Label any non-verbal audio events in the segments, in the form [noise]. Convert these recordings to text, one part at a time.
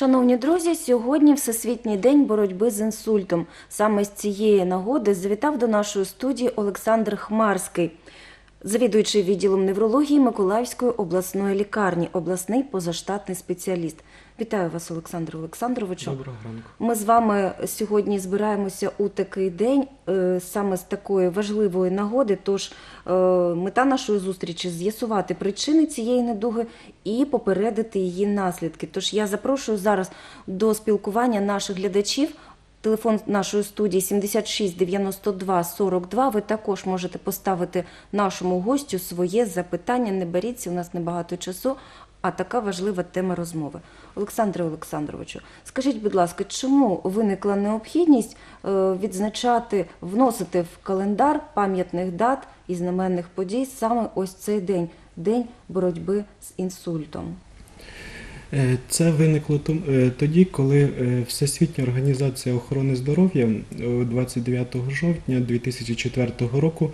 Шановні друзі, сьогодні Всесвітній день боротьби з інсультом. Саме з цієї нагоди завітав до нашої студії Олександр Хмарський, завідуючий відділом неврології Миколаївської обласної лікарні, обласний позаштатний спеціаліст. Вітаю вас, Олександр Олександровичу. Доброго ранку. Ми з вами сьогодні збираємося у такий день е, саме з такої важливої нагоди. Тож е, мета нашої зустрічі з'ясувати причини цієї недуги і попередити її наслідки. Тож я запрошую зараз до спілкування наших глядачів. Телефон нашої студії 76 92 42. Ви також можете поставити нашому гостю своє запитання. Не беріться, у нас небагато часу, а така важлива тема розмови. Олександре Олександровичу, скажіть, будь ласка, чому виникла необхідність е, відзначати, вносити в календар пам'ятних дат і знаменних подій саме ось цей день, день боротьби з інсультом? Е, Це виникло е, тоді, коли Всесвітня організація охорони здоров'я е, 29 жовтня 2004 року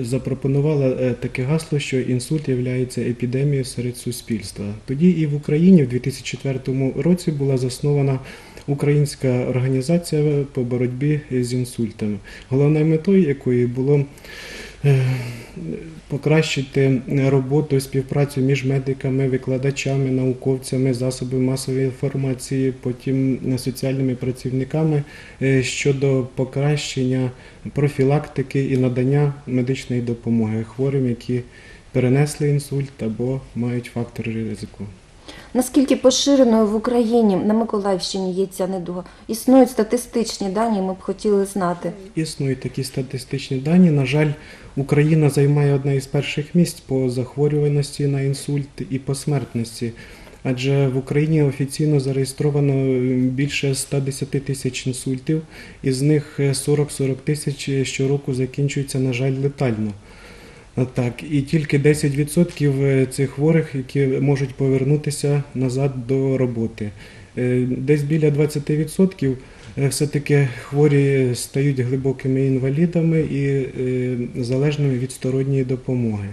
запропонувала е, таке гасло, що інсульт є епідемією серед суспільства. Тоді і в Україні в 2004 році була заснована Українська організація по боротьбі з інсультами, головною метою якої було е, покращити роботу, співпрацю між медиками, викладачами, науковцями, засобами масової інформації, потім соціальними працівниками е, щодо покращення профілактики і надання медичної допомоги хворим, які перенесли інсульт або мають фактори ризику. Наскільки поширеною в Україні на Миколаївщині є ця недуга? Існують статистичні дані, ми б хотіли знати. Існують такі статистичні дані. На жаль, Україна займає одне із перших місць по захворюваності на інсульт і по смертності. Адже в Україні офіційно зареєстровано більше 110 тисяч інсультів, із них 40-40 тисяч щороку закінчуються, на жаль, летально. Так, і тільки 10% цих хворих, які можуть повернутися назад до роботи. Е, Десь біля 20% е, все-таки хворі стають глибокими інвалідами і е, залежними від сторонньої допомоги.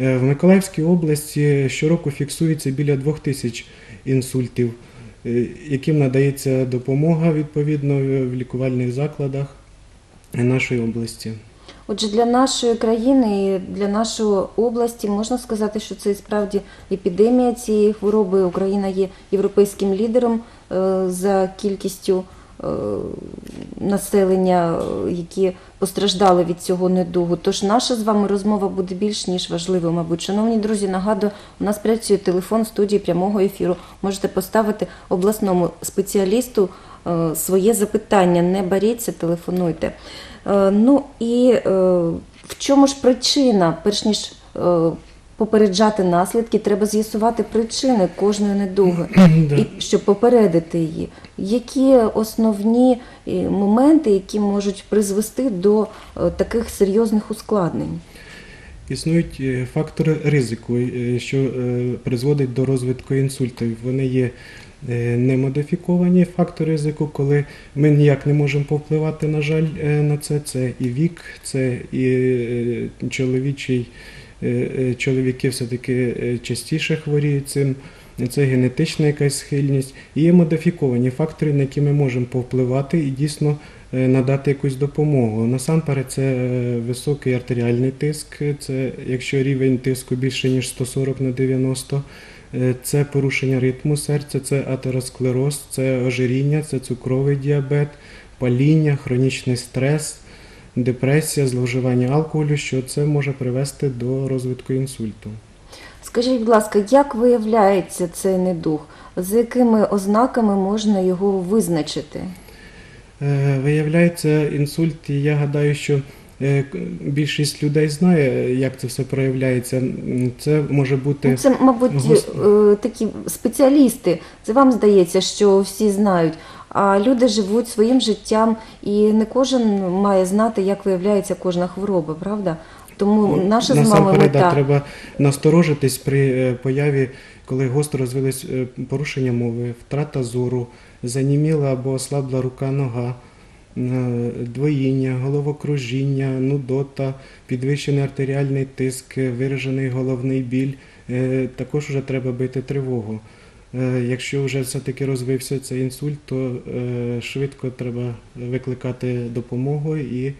Е, В Миколаївській області щороку фіксується біля 2 тисяч інсультів, е, яким надається допомога відповідно в лікувальних закладах нашої області. Отже, для нашої країни і для нашої області можна сказати, що це справді епідемія цієї хвороби. Україна є європейським лідером е, за кількістю е, населення, які постраждали від цього недугу. Тож наша з вами розмова буде більш ніж важливою, мабуть. Шановні друзі, нагадую, у нас працює телефон студії прямого ефіру. Можете поставити обласному спеціалісту своє запитання. Не боріться, телефонуйте. Е, Ну і е, в чому ж причина, перш ніж е, попереджати наслідки, треба з'ясувати причини кожної недуги, і щоб попередити її. Які основні е, моменти, які можуть призвести до е, таких серйозних ускладнень? Існують е, фактори ризику, е, що е, призводять до розвитку інсультів. Вони є е, немодифіковані фактори ризику, коли ми ніяк не можемо повпливати, на жаль, е, на це. Це і вік, це і е, чоловічий, е, е, чоловіки все-таки е, частіше хворіють цим. Це генетична якась схильність. І є модифіковані фактори, на які ми можемо повпливати і дійсно е, надати якусь допомогу. Насамперед, це е, високий артеріальний тиск, це якщо рівень тиску більше ніж 140 на 90, е, це порушення ритму серця, це атеросклероз, це ожиріння, це цукровий діабет, паління, хронічний стрес, депресія, зловживання алкоголю, що це може привести до розвитку інсульту. Скажіть, будь ласка, як виявляється цей недуг? За якими ознаками можна його визначити? Е, Виявляється, інсульт, і я гадаю, що е, більшість людей знає, як це все проявляється. Це може бути Ну, це, мабуть, Гос- е, такі спеціалісти. Це вам здається, що всі знають. А люди живуть своїм життям, і не кожен має знати, як виявляється кожна хвороба, правда? Тому наша з вами мета. треба насторожитись при е, появі, коли гостро розвились е, порушення мови, втрата зору, заніміла або ослабла рука, нога. Двоїння, головокружіння, нудота, підвищений артеріальний тиск, виражений головний біль. Е, Також вже треба бити тривогу. Е, Якщо вже все-таки розвився цей інсульт, то е, швидко треба викликати допомогу і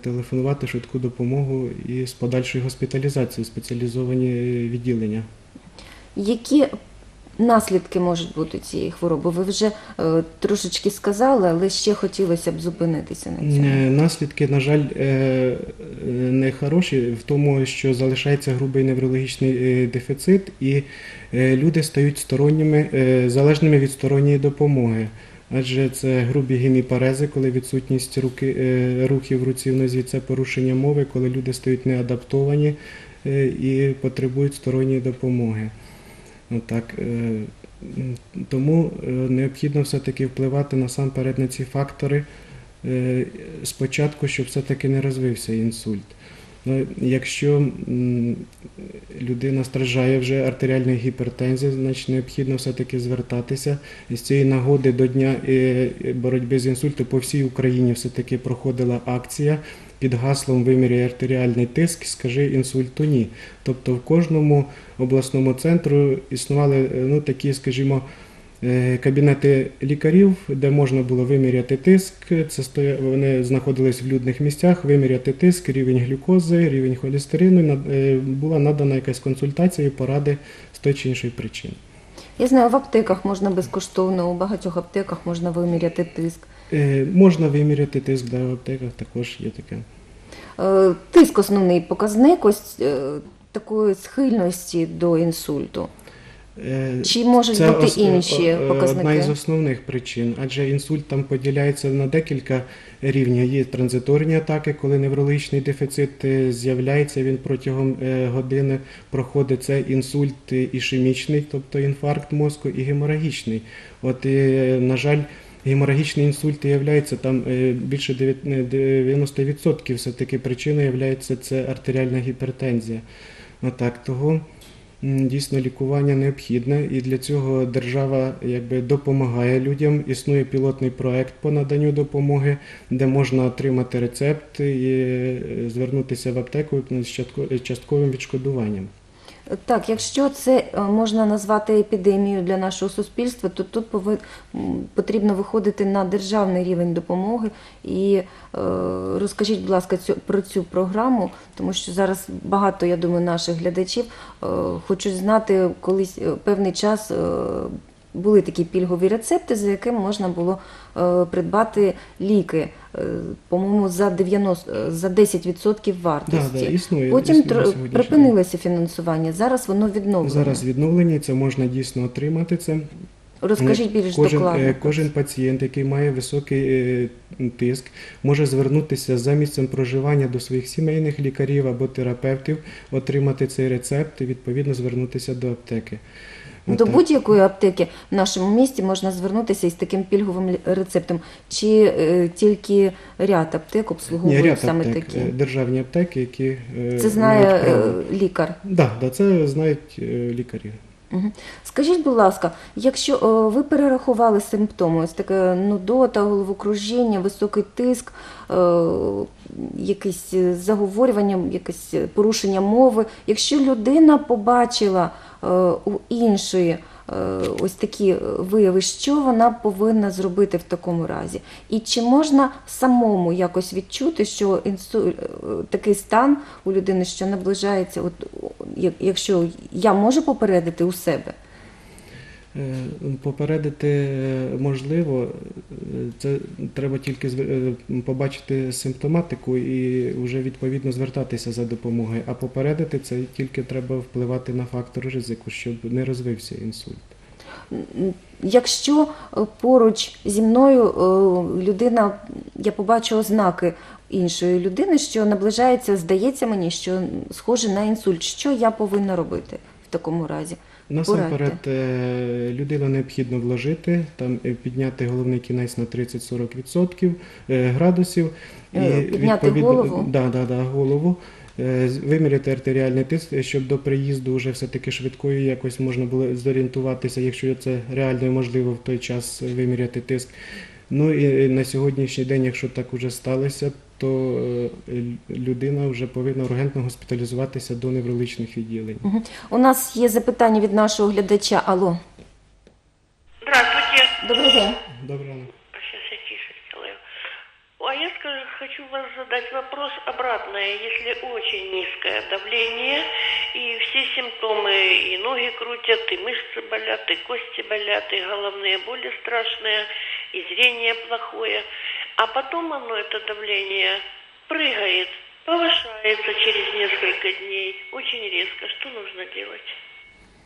телефонувати швидку допомогу і з подальшою госпіталізацією спеціалізовані відділення. Які наслідки можуть бути цієї хвороби? Ви вже е, трошечки сказали, але ще хотілося б зупинитися на цьому. Е, Наслідки, на жаль, е, е, не хороші в тому, що залишається грубий неврологічний дефіцит, і люди стають сторонніми, залежними від сторонньої допомоги. Адже це грубі геміпарези, коли відсутність руки, рухів руці в нозі, це порушення мови, коли люди стають неадаптовані і потребують сторонньої допомоги. Отак. е, Тому е, необхідно все-таки впливати насамперед на ці фактори е, спочатку, щоб все-таки не розвився інсульт. Ну, якщо людина страждає вже артеріальної гіпертензії, значить необхідно все-таки звертатися. І з цієї нагоди до дня е, боротьби з інсультом по всій Україні все-таки проходила акція під гаслом «Виміряй артеріальний тиск, скажи інсульту ні. Тобто в кожному обласному центру існували е, ну, такі, скажімо, кабінети лікарів, де можна було виміряти тиск. Це стоя... Вони знаходились в людних місцях, виміряти тиск, рівень глюкози, рівень холестерину. Е, Була надана якась консультація і поради з той чи іншої причини. Я знаю, в аптеках можна безкоштовно, у багатьох аптеках можна виміряти тиск. Е, Можна виміряти тиск да, в аптеках, також є таке. Е, Тиск основний показник ось е, такої схильності до інсульту. Е, Чи можуть Це бути інші е, е, показники? Одна із основних причин, адже інсульт там поділяється на декілька рівнів. Є транзиторні атаки, коли неврологічний дефіцит е, з'являється, він протягом години проходить це інсульт ішемічний, тобто інфаркт мозку, і геморагічний. От, на жаль, геморагічний інсульт є там більше 90% все-таки причиною є це артеріальна гіпертензія. Отак, того дійсно лікування необхідне, і для цього держава якби допомагає людям. Існує пілотний проект по наданню допомоги, де можна отримати рецепт і е, звернутися в аптеку з частковим відшкодуванням. Так, якщо це е, можна назвати епідемією для нашого суспільства, то тут потрібно виходити на державний рівень допомоги. І е, розкажіть, будь ласка, про цю програму, тому що зараз багато, я думаю, наших глядачів е, хочуть знати, колись певний час. були такі пільгові рецепти, за яким можна було придбати ліки, е, по-моєму, за 90, е, за 10% вартості. Да, да, існує, Потім існує тр- припинилося фінансування. Зараз воно відновлено. Зараз відновлені, це можна дійсно отримати це. Розкажіть більш кожен, докладно. е, Кожен пацієнт, який має високий е, тиск, може звернутися за місцем проживання до своїх сімейних лікарів або терапевтів, отримати цей рецепт і відповідно звернутися до аптеки. До будь-якої аптеки в нашому місті можна звернутися із таким пільговим рецептом. Чи е, тільки ряд аптек Ні, обслуговують ряд саме аптек, такі? е, державні аптеки, які е, Це знає мають право. е, лікар. Да, да, це знають е, лікарі. Скажіть, будь ласка, якщо е, ви перерахували симптоми, ось таке нудота, головокружіння, високий тиск, е, якесь заговорювання, якесь порушення мови, якщо людина побачила е, у іншої ось такі вияви, що вона повинна зробити в такому разі? І чи можна самому якось відчути, що е, такий стан у людини, що наближається, от якщо я можу попередити у себе? Е, Попередити е, можливо, е, це треба тільки побачити симптоматику і вже відповідно звертатися за допомогою. А попередити це тільки треба впливати на фактор ризику, щоб не розвився інсульт. Якщо поруч зі мною людина, я побачу ознаки іншої людини, що наближається, здається мені, що схоже на інсульт, що я повинна робити в такому разі? Насамперед, е, людину необхідно вложити, там е, підняти головний кінець на 30-40% е, градусів. Е, підняти голову? Да, да, да, голову. Виміряти артеріальний тиск, щоб до приїзду вже все-таки швидкою якось можна було зорієнтуватися, якщо це реально і можливо в той час виміряти тиск. Ну і на сьогоднішній день, якщо так уже сталося, то е, людина вже повинна ургентно госпіталізуватися до неврологічних відділень. Мгм. У нас є запитання від нашого глядача. Алло. Добрий день. Добре. ранок. Сейчас я тише сделаю. А я скажу, хочу вас задать вопрос обратное. Если очень низкое давление, и все симптомы, и ноги крутят, и мышцы болят, и кости болят, и головные боли страшные, и зрение плохое, а потом оно, это давление, прыгает, повышается через несколько дней, очень резко. Что нужно делать?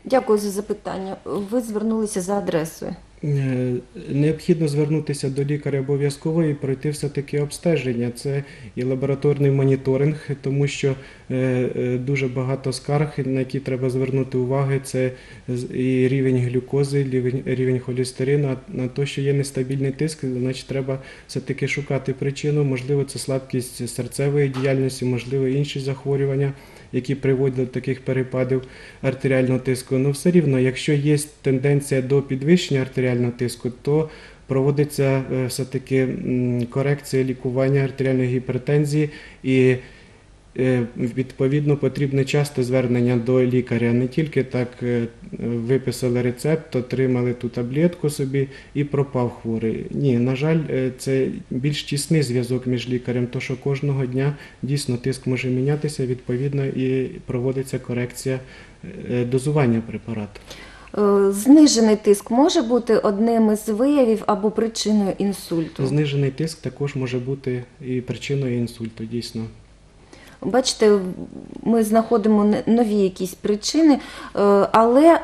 Дякую за запитання. Ви звернулися за адресою. Е, Необхідно звернутися до лікаря обов'язково і пройти все-таки обстеження. Це і лабораторний моніторинг, тому що е, е, дуже багато скарг, на які треба звернути увагу. Це і рівень глюкози, рівень, рівень холестерину. На те, що є нестабільний тиск, значить треба все-таки шукати причину. Можливо, це слабкість серцевої діяльності, можливо, інші захворювання. Які приводять до таких перепадів артеріального тиску. Ну, все рівно, якщо є тенденція до підвищення артеріального тиску, то проводиться е, все-таки корекція лікування артеріальної гіпертензії і відповідно потрібне часто звернення до лікаря. Не тільки так е, виписали рецепт, отримали ту таблетку собі і пропав хворий. Ні, на жаль, е, це більш тісний зв'язок між лікарем, то що кожного дня дійсно тиск може мінятися, відповідно і проводиться корекція е, дозування препарату. Е, Знижений тиск може бути одним із виявів або причиною інсульту. Знижений тиск також може бути і причиною інсульту, дійсно. Бачите, ми знаходимо нові якісь причини, е, але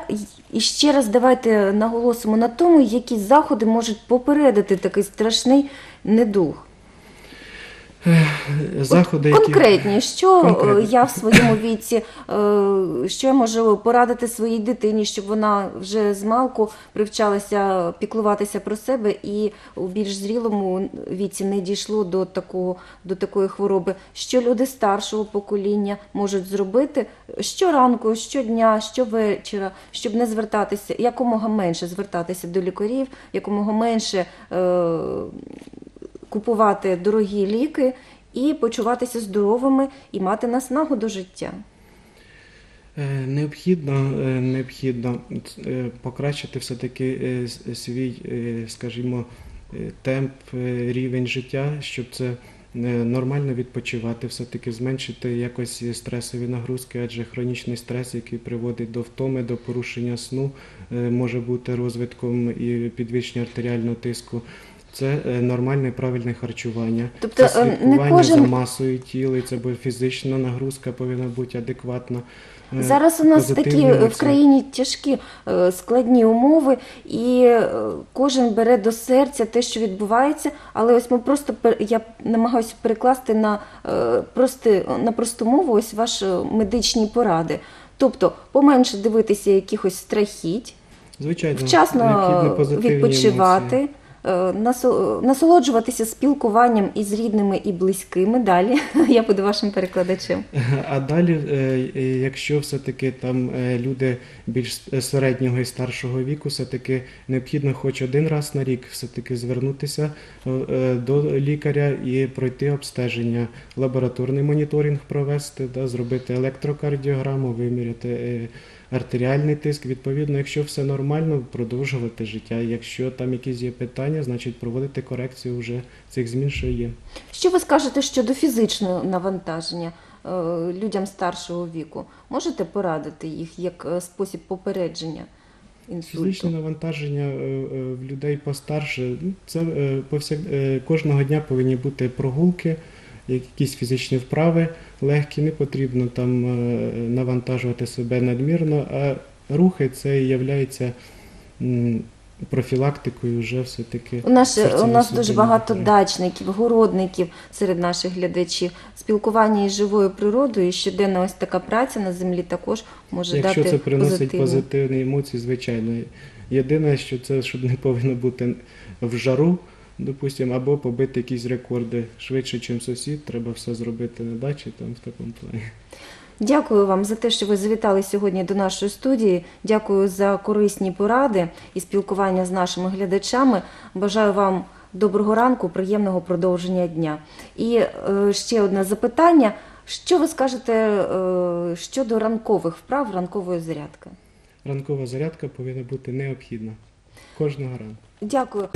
і ще раз давайте наголосимо на тому, які заходи можуть попередити такий страшний недуг. Заходи, От які конкретні, що Конкретні. я в своєму віці, е, що я можу порадити своїй дитині, щоб вона вже з малку привчалася піклуватися про себе і у більш зрілому віці не дійшло до такого до такої хвороби. Що люди старшого покоління можуть зробити щоранку, щодня, щовечора, щоб не звертатися якомога менше звертатися до лікарів, якомога менше. Е, купувати дорогі ліки і почуватися здоровими і мати наснагу до життя. Е, Необхідно, е, необхідно е, покращити все-таки свій, скажімо, темп, рівень життя, щоб це нормально відпочивати, все-таки зменшити якось стресові нагрузки, адже хронічний стрес, який приводить до втоми, до порушення сну, може бути розвитком і підвищення артеріального тиску. Це е, нормальне правильне харчування. Тобто, це е, не кожен- за масою тіла, і це бо фізична нагрузка повинна бути адекватна. Е, Зараз у нас такі в країні тяжкі складні умови, і кожен бере до серця те, що відбувається. Але ось ми просто я намагаюся перекласти на прости, на просту мову ось ваші медичні поради. Тобто поменше дивитися якихось страхіть, Звичайно, вчасно відпочивати, емоції. Е, насо- насолоджуватися спілкуванням із рідними і близькими. Далі [laughs] я буду вашим перекладачем. А далі, е, е, якщо все-таки там люди більш середнього і старшого віку, все-таки необхідно хоч один раз на рік все-таки звернутися до лікаря і пройти обстеження, лабораторний моніторинг провести, да, зробити електрокардіограму, виміряти артеріальний тиск. Відповідно, якщо все нормально, продовжувати життя. Якщо там якісь є питання, значить проводити корекцію вже цих змін, що є. Що ви скажете щодо фізичного навантаження е, людям старшого віку? Можете порадити їх як е, спосіб попередження інсульту? Фізичне навантаження е, в людей постарше. Це повсяк... кожного дня повинні бути прогулки, якісь фізичні вправи легкі, не потрібно там е, навантажувати себе надмірно, а рухи це є профілактикою вже все-таки. У нас, у нас дуже багато дачників, городників серед наших глядачів. Спілкування із живою природою і щоденна ось така праця на землі також може Якщо дати це приносить позитивні. позитивні емоції, звичайно. Єдине, що це щоб не повинно бути в жару, допустимо, або побити якісь рекорди швидше, ніж сусід, треба все зробити на дачі, там в такому плані. Дякую вам за те, що ви завітали сьогодні до нашої студії. Дякую за корисні поради і спілкування з нашими глядачами. Бажаю вам доброго ранку, приємного продовження дня. І е, ще одне запитання: що ви скажете е, щодо ранкових вправ, ранкової зарядки? Ранкова зарядка повинна бути необхідна. Кожного ранку. Дякую.